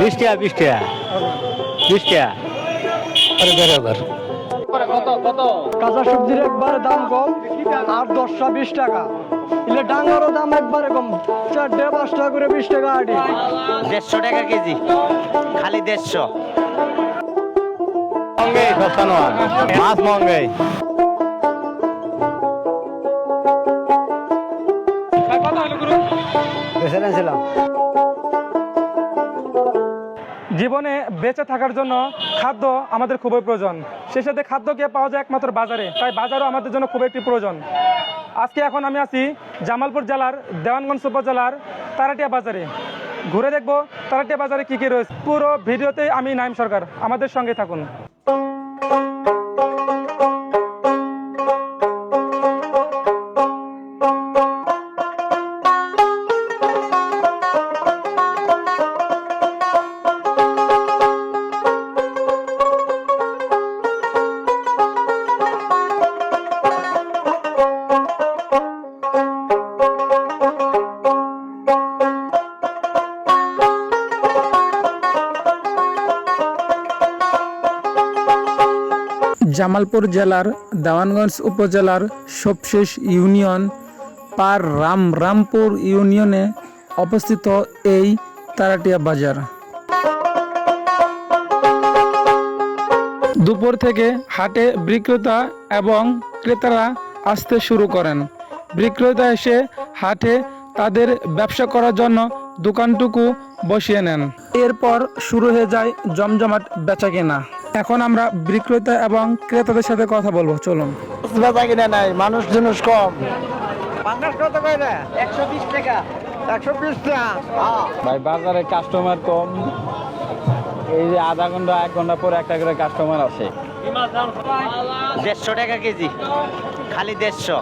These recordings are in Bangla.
বিশ টাকা বিশ টাকা বিশ টাকা আরে দেড় হাজার কাঁচা সবজির একবারে দাম কম আর দশটা বিশ টাকা। এলে ডাঙ্গারও দাম একবারে কম চারটে পাঁচ টাকা করে বিশ টাকা আটি দেড়শো টাকা কেজি খালি দেড়শো। মহঙ্গাই সস্তা নয় মাছ মহঙ্গাই ছিলাম জীবনে বেঁচে থাকার জন্য খাদ্য আমাদের খুবই প্রয়োজন। সেই সাথে খাদ্যকে পাওয়া যায় একমাত্র বাজারে। তাই বাজারও আমাদের জন্য খুব একটি প্রয়োজন। আজকে এখন আমি আছি জামালপুর জেলার, দেওয়ানগঞ্জ উপজেলার তারাটিয়া বাজারে। ঘুরে দেখব তারাটিয়া বাজারে কি কি রয়েছে। পুরো ভিডিওতে আমি নাইম সরকার। আমাদের সঙ্গে থাকুন। জামালপুর জেলার, দেওয়ানগঞ্জ উপজেলার সবশেষ ইউনিয়ন পার রাম রামপুর ইউনিয়নে অবস্থিত এই তারাটিয়া বাজার। দুপুর থেকে হাটে বিক্রেতা এবং ক্রেতারা আসতে শুরু করেন। বিক্রেতা এসে হাটে তাদের ব্যবসা করার জন্য দোকানটুকু বসিয়ে নেন। এরপর শুরু হয়ে যায় জমজমাট বেচা কেনা এখন আমরা বিক্রেতা এবং ক্রেতাদের সাথে কথা বলব চলুন। বেচা কিনে নাই মানুষ জিনিস কম। একশো বিশ টাকা। একশো বিশ টাকা? ভাই বাজারে কাস্টমার কম। এই যে আধা ঘণ্টা এক ঘণ্টা পরে একটা করে কাস্টমার আসে। দেড়শো টাকা কেজি। খালি দেড়শো।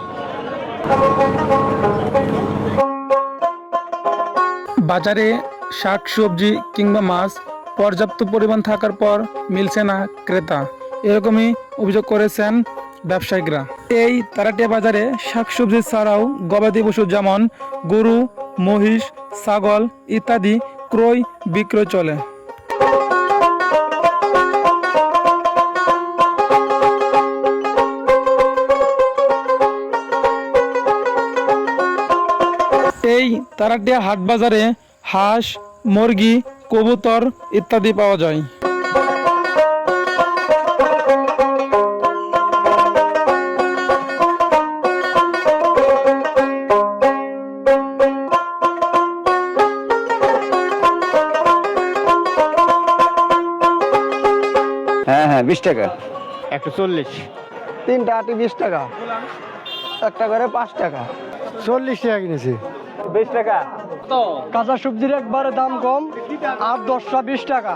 বাজারে শাক সবজি কিংবা মাছ পর্যাপ্ত পরিমাণ থাকার পর মিলছে না ক্রেতা। এরকমই অভিযোগ করেছেন ব্যবসায়িকরা এই তারাটিয়া বাজারে শাকসবজি ছাড়াও গবাদি পশু যেমন গরু, মহিষ, ছাগল ইত্যাদি ক্রয় বিক্রয় চলে। এই তারাটিয়া হাট বাজারে হাঁস, মুরগি কবুতর ইত্যাদি পাওয়া যায়। হ্যাঁ হ্যাঁ বিশ টাকা। একশো চল্লিশ। তিনটা আটি বিশ টাকা। একটা করে পাঁচ টাকা। চল্লিশ টাকা কিনেছি। বিশ টাকা। কাঁচা সবজির একবারে দাম কম আর দশটা বিশ টাকা।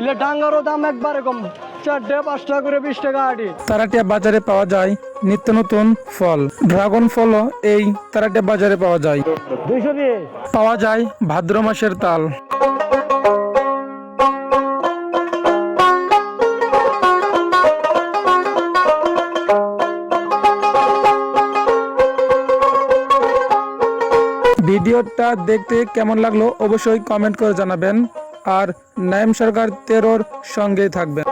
এলে ডাঙ্গারও দাম একবারে কম চারটে পাঁচ টাকা করে বিশ টাকা আটি তারাটিয়া বাজারে পাওয়া যায় নিত্য নতুন ফল। ড্রাগন ফলও এই তারাটিয়া বাজারে পাওয়া যায়। দুইশো দিয়ে পাওয়া যায় ভাদ্র মাসের তাল। ভিডিওটা দেখতে কেমন লাগল অবশ্যই কমেন্ট করে জানাবেন। আর নাইম সরকার তেরোর সঙ্গেই থাকবেন।